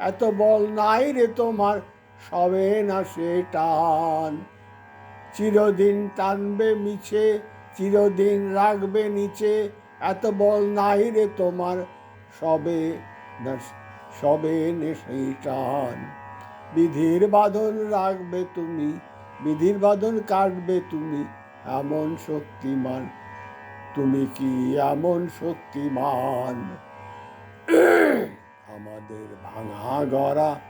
এত বল নাই রে তোমার, সবে না সে টান। চিরদিন টানবে মিছে, চিরদিন রাখবে নিচে, এত বল নাই রে তোমার, সবে না সবে সেই টান। বিধির বাঁধন রাখবে তুমি, বিধির বাঁধন কাটবে তুমি, এমন শক্তিমান, তুমি কি এমন শক্তিমান? আমাদের ভাঙা গড়া,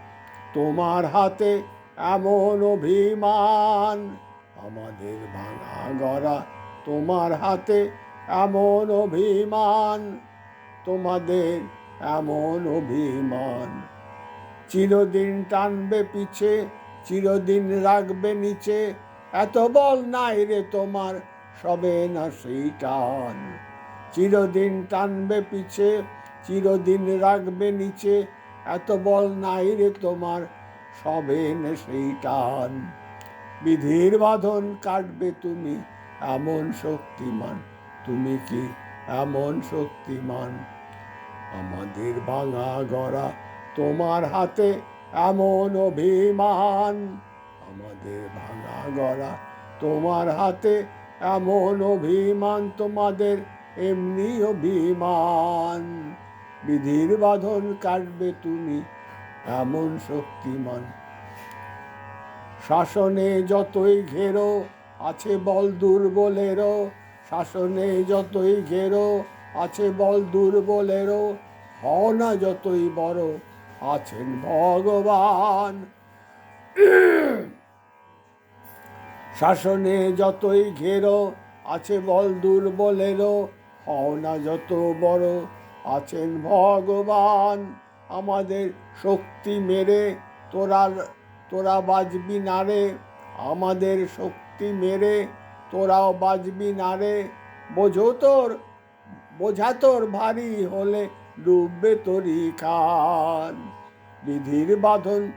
তোমার হাতে এমন অভিমান। আমাদের ভাঙা গড়া, তোমার হাতে এমন অভিমান। তোমাদের এমন অভিমান। চিরদিন টানবে পিছে, চিরদিন রাখবে নিচে। এত বল নাই রে তোমার, সবে না সেই টান। চিরদিন টানবে পিছে চিরদিন রাখবে নিচে, এত বল নাই রে তোমার, সবে সেই টান। বিধির বাঁধন কাটবে তুমি, এমন শক্তিমান, তুমি কি এমন শক্তিমান? আমাদের ভাঙা গড়া তোমার হাতে এমন অভিমান। আমাদের ভাঙা গড়া তোমার হাতে এমন অভিমান, তোমাদের এমনি অভিমান। বিধির বাঁধন কাটবে তুমি এমন শক্তিমান শাসনে যতই ঘেরো, আছে বল দুর্বলেরও। শাসনে যতই ঘেরো, আছে বল দুর্বলেরও। হও না যতই বড়, আছেন ভগবান। শাসনে যতই ঘেরো, আছে বল দুর্বলেরও। হও না যত বড় আছেন ভগবান, আমাদের শক্তি মেরে তোরা তোরা বাজবি না রে। আমাদের শক্তি মেরে তোরাও বাজবি না রে। বোঝো তোর, বোঝা তোর ভারী হলে ডুববে তরি খান। বিধির বাঁধন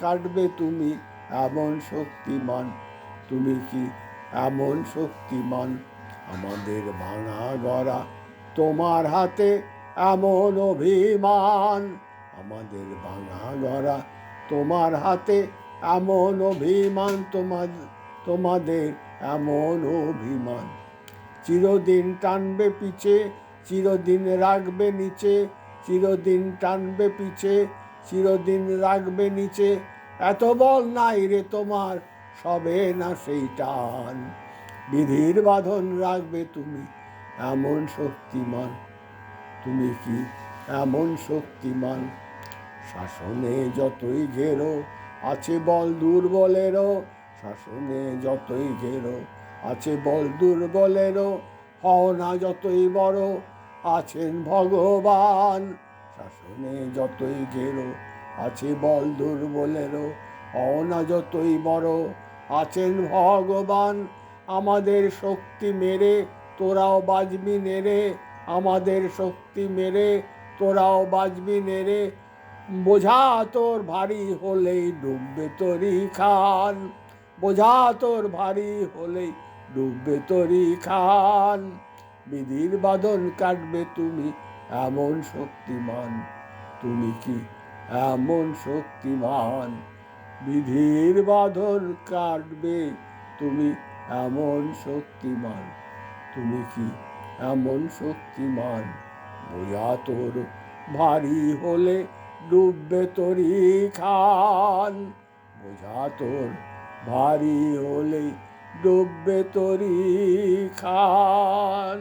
কাটবে তুমি এমন শক্তিমান। তুমি কি এমন শক্তিমান? আমাদের ভাঙা গড়া তোমার হাতে এমন অভিমান আমাদের ভাঙা গড়া, তোমার হাতে এমন অভিমান, তোমার, তোমাদের এমন অভিমান। চিরদিন টানবে পিছে, চিরদিন রাখবে নিচে, চিরদিন টানবে পিছে, চিরদিন রাখবে নিচে। এত বল নাই রে তোমার, সবে না সেই টান। বিধির বাঁধন রাখবে তুমি, এমন শক্তিমান। তুমি কি এমন শক্তিমান? শাসনে যতই ঘেরো, আছে বল দুর্বলেরও। শাসনে যতই ঘেরো, আছে বল দুর্বলেরও। হও না যতই বড়, আছেন ভগবান। শাসনে যতই ঘেরো, আছে বল দুর্বলেরও। হও না যতই বড়, আছেন ভগবান। আমাদের শক্তি মেরে, তোরাও বাজবি নেড়ে। আমাদের শক্তি মেরে, তোরাও বাজবি নেড়ে। বোঝা তোর ভারী হলেই ডুববে তরি খান। বোঝা তোর ভারী হলেই ডুববে তরি খান। বিধির বাঁধন কাটবে তুমি এমন শক্তিমান। তুমি কি এমন শক্তিমান? বিধির বাঁধন কাটবে তুমি এমন শক্তিমান। তুমি কি এমন শক্তিমান বোঝা তোর ভারী হলে ডুববে তরি খান বোঝা তোর ভারী হলে ডুববে তরি খান